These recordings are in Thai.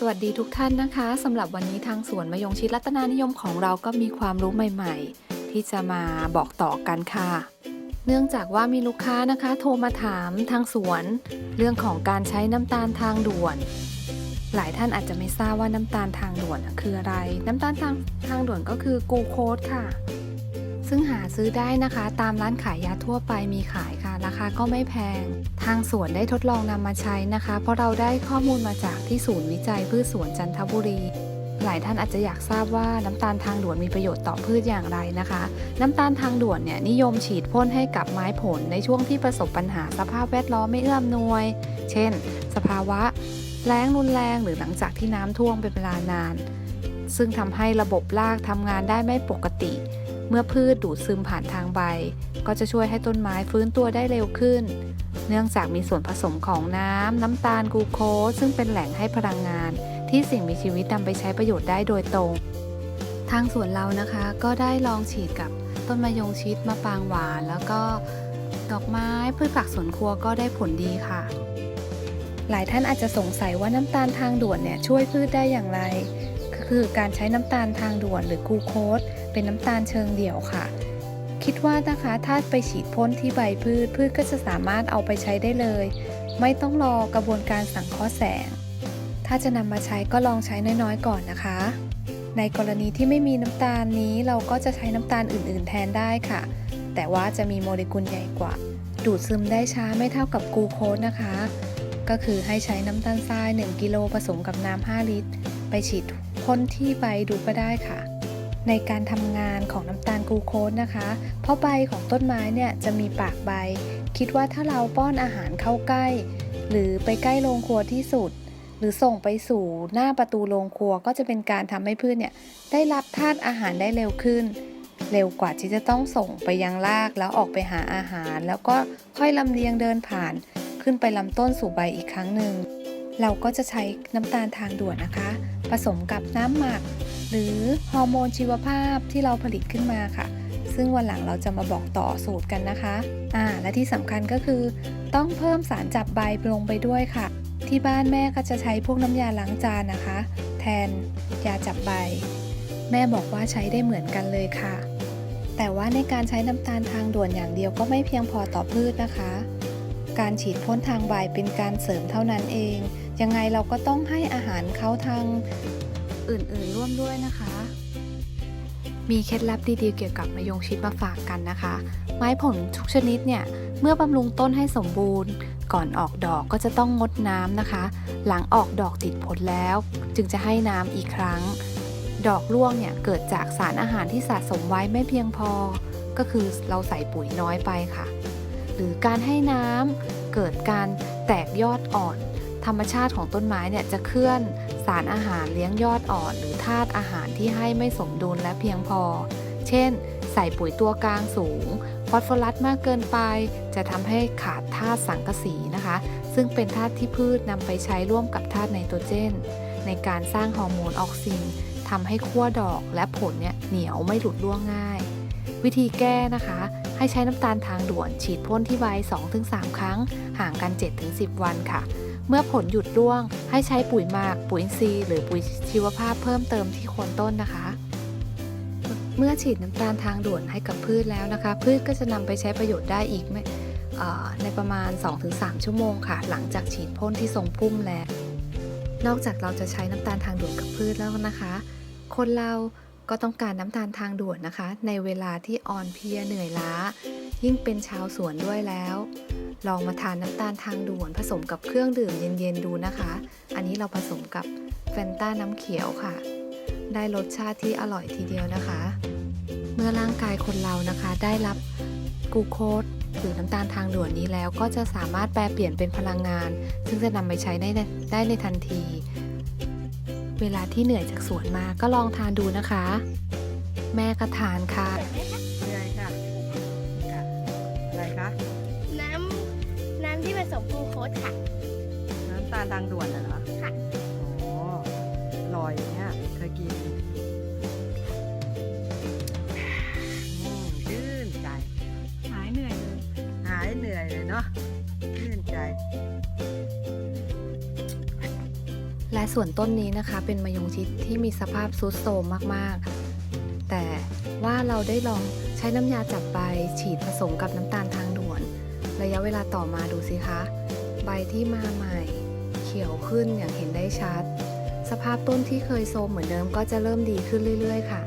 สวัสดีทุกท่านนะคะสำหรับวันนี้ทางสวนมะยงชิดรัตนานิยมของเราก็มีความรู้ใหม่ๆ ที่จะมาบอกต่อกันค่ะ เนื่องจากว่ามีลูกค้านะคะ โทรมาถามทางสวน เรื่องของการใช้น้ำตาลทางด่วน หลายท่านอาจจะไม่ทราบว่าน้ำตาลทางด่วนคืออะไร น้ำตาลทางทางด่วนก็คือกูโคสค่ะ ซึ่งหาซื้อได้นะคะ ตามร้านขายยาทั่วไปมีขายค่ะ ราคาก็ไม่แพง ทางสวนได้ทดลองนำมาใช้นะคะ เพราะเราได้ข้อมูลมาจากที่ศูนย์วิจัยพืชสวนจันทบุรี หลายท่านอาจจะอยากทราบว่าน้ำตาลทางด่วนมีประโยชน์ต่อพืชอย่างไรนะคะ น้ำตาลทางด่วนเนี่ยนิยมฉีดพ่นให้กับไม้ผลในช่วงที่ประสบปัญหาสภาพแวดล้อมไม่เอื้ออำนวย เช่น สภาวะแล้งรุนแรงหรือหลังจากที่น้ำท่วมเป็นเวลานาน ซึ่งทำให้ระบบรากทำงานได้ไม่ปกติ เมื่อพืชดูดซึมผ่านทางใบ ก็จะช่วยให้ต้นไม้ฟื้นตัวได้เร็วขึ้น เนื่องจากมีส่วนผสมของน้ำ น้ำตาลกูโคสซึ่งเป็นแหล่งให้พลังงาน ที่สิ่งมีชีวิตนำไปใช้ประโยชน์ได้โดยตรง ทางสวนเรานะคะก็ได้ลองฉีดกับต้นมะยงชิดมะปางหวาน แล้วก็ดอกไม้พืชผักสวนครัวก็ได้ผลดีค่ะ หลายท่านอาจจะสงสัยว่าน้ำตาลทางด่วนเนี่ยช่วยพืชได้อย่างไรก็คือการใช้น้ำตาลทางด่วนหรือกูโคส เป็นน้ำตาลเชิงเดี่ยวค่ะ คิดว่านะคะถ้าไปฉีดพ่นที่ใบพืชพืชก็จะสามารถเอาไปใช้ได้เลย ไม่ต้องรอกระบวนการสังเคราะห์แสง ถ้าจะนำมาใช้ก็ลองใช้น้อยๆก่อนนะคะ ในกรณีที่ไม่มีน้ำตาลนี้เราก็จะใช้น้ำตาลอื่น ๆ แทนได้ค่ะ แต่ว่าจะมีโมเลกุลใหญ่กว่า ดูดซึมได้ช้าไม่เท่ากับกูโคสนะคะก็คือให้ใช้น้ำตาลทราย 1 กิโลผสมกับน้ำ 5 ลิตร ไปฉีดพ่นที่ใบดูก็ได้ค่ะ ในการทำงานของน้ำตาลกูโคสนะคะ เพราะใบของต้นไม้เนี่ยจะมีปากใบ คิดว่าถ้าเราป้อนอาหารเข้าใกล้ หรือไปใกล้โรงครัวที่สุด หรือส่งไปสู่หน้าประตูโรงครัวก็จะเป็นการทำให้พืชเนี่ยได้รับธาตุอาหารได้เร็วขึ้น เร็วกว่าที่จะต้องส่งไปยังรากแล้วออกไปหาอาหาร แล้วก็ค่อยลำเลียงเดินผ่าน ขึ้นไปลำต้นสู่ใบอีกครั้งหนึ่งเราก็จะใช้น้ำตาลทางด่วนนะคะ ผสมกับน้ำหมัก หรือฮอร์โมนชีวภาพที่เราผลิตขึ้นมาค่ะ ซึ่งวันหลังเราจะมาบอกต่อสูตรกันนะคะอ่าและที่สำคัญก็คือ ต้องเพิ่มสารจับใบลงไปด้วยค่ะ ที่บ้านแม่ก็จะใช้พวกน้ำยาล้างจานนะคะ แทนยาจับใบ แม่บอกว่าใช้ได้เหมือนกันเลยค่ะ แต่ว่าในการใช้น้ำตาลทางด่วนอย่างเดียวก็ไม่เพียงพอต่อพืชนะคะ การฉีดพ่นทางใบเป็นการเสริมเท่านั้นเองยังไงเราก็ต้องให้อาหารเขาทาง อื่นๆ ร่วมด้วยนะคะ มีเคล็ดลับดีๆเกี่ยวกับมะยงชิดมาฝากกันนะคะ ไม้ผลทุกชนิดเนี่ยเมื่อบำรุงต้นให้สมบูรณ์ ก่อนออกดอกก็จะต้องงดน้ำนะคะ หลังออกดอกติดผลแล้ว จึงจะให้น้ำอีกครั้ง ดอกร่วงเนี่ยเกิดจากสารอาหารที่สะสมไว้ไม่เพียงพอ ก็คือเราใส่ปุ๋ยน้อยไปค่ะ หรือการให้น้ำเกิดการแตกยอดอ่อน ธรรมชาติของต้นไม้เนี่ยจะเคลื่อน สารอาหารเลี้ยงยอดอ่อน หรือธาตุอาหารที่ให้ไม่สมดุลและเพียงพอ เช่น ใส่ปุ๋ยตัวกลางสูง ฟอสฟอรัสมากเกินไป จะทำให้ขาดธาตุสังกะสีนะคะ ซึ่งเป็นธาตุที่พืชนำไปใช้ร่วมกับธาตุไนโตรเจน ในการสร้างฮอร์โมนออกซินทำให้ขั้วดอกและผลเนี่ยเหนียวไม่หลุดร่วงง่าย วิธีแก้นะคะ ให้ใช้น้ำตาลทางด่วนฉีดพ่นที่ใบ 2-3 ครั้ง ห่างกัน 7-10 วันค่ะ เมื่อผลหยุดร่วง ให้ใช้ปุ๋ยหมากปุ๋ยอินทรีย์หรือปุ๋ยชีวภาพเพิ่มเติมที่โคนต้นนะคะ เมื่อฉีดน้ำตาลทางด่วนให้กับพืชแล้วนะคะ พืชก็จะนำไปใช้ประโยชน์ได้อีกในประมาณ 2-3 ชั่วโมงค่ะ หลังจากฉีดพ่นที่ทรงพุ่มแล้ว นอกจากเราจะใช้น้ำตาลทางด่วนกับพืชแล้วนะคะ คนเราก็ต้องการน้ำตาลทางด่วนนะคะ ในเวลาที่อ่อนเพลียเหนื่อยล้า ยิ่งเป็นชาวสวนด้วยแล้ว ลองมาทานน้ำตาลทางด่วนผสมกับเครื่องดื่มเย็นๆดูนะคะ อันนี้เราผสมกับแฟนต้าน้ำเขียวค่ะ ได้รสชาติที่อร่อยทีเดียวนะคะ เมื่อร่างกายคนเรานะคะได้รับกูโคสหรือน้ำตาลทางด่วนนี้แล้วก็จะสามารถแปลเปลี่ยนเป็นพลังงาน ซึ่งจะนำไปใช้ได้ในได้ในทันที เวลาที่เหนื่อยจากสวนมาก็ลองทานดูนะคะ แม่ก็ทานค่ะ ที่ผสมกลูโคสค่ะ น้ำตาลทางด่วนน่ะเหรอค่ะ อ๋ออร่อยเนี่ยเคยกินอืมชื่นใจ หายเหนื่อยเลยหายเหนื่อยเลยเนาะชื่นใจ และส่วนต้นนี้นะคะ เป็นมะยงชิดที่มีสภาพซุดโทรมมากๆ แต่ว่าเราได้ลองใช้น้ำยาจับใบฉีดผสมกับน้ำตาลทางด่วน ระยะเวลาต่อมาดูสิคะ ใบที่มาใหม่ เขียวขึ้นอย่างเห็นได้ชัด สภาพต้นที่เคยโทรมเหมือนเดิมก็จะเริ่มดีขึ้นเรื่อย ๆ ค่ะ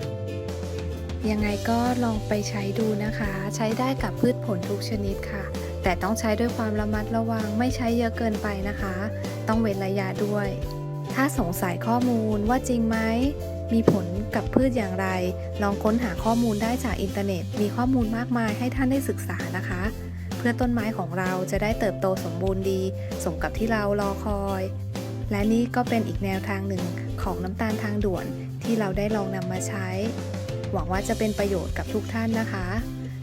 ยังไงก็ลองไปใช้ดูนะคะ ใช้ได้กับพืชผลทุกชนิดค่ะ แต่ต้องใช้ด้วยความระมัดระวังไม่ใช้เยอะเกินไปนะคะ ต้องเว้นระยะด้วย ถ้าสงสัยข้อมูลว่าจริงไหมมีผลกับพืชอย่างไร ลองค้นหาข้อมูลได้จากอินเทอร์เน็ต มีข้อมูลมากมายให้ท่านได้ศึกษานะคะ เพื่อต้นไม้ของเราจะได้เติบโตสมบูรณ์ดี สมกับที่เรารอคอย และนี่ก็เป็นอีกแนวทางหนึ่งของน้ำตาลทางด่วนที่เราได้ลองนำมาใช้ หวังว่าจะเป็นประโยชน์กับทุกท่านนะคะ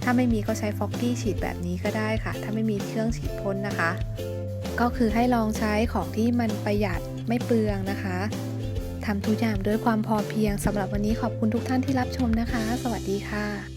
ถ้าไม่มีก็ใช้ฟอกกี้ฉีดแบบนี้ก็ได้ค่ะ ถ้าไม่มีเครื่องฉีดพ่นนะคะ ก็คือให้ลองใช้ของที่มันประหยัดไม่เปลืองนะคะทำทุกอย่างด้วยความพอเพียงสำหรับวันนี้ขอบคุณทุกท่านที่รับชมนะคะ สวัสดีค่ะ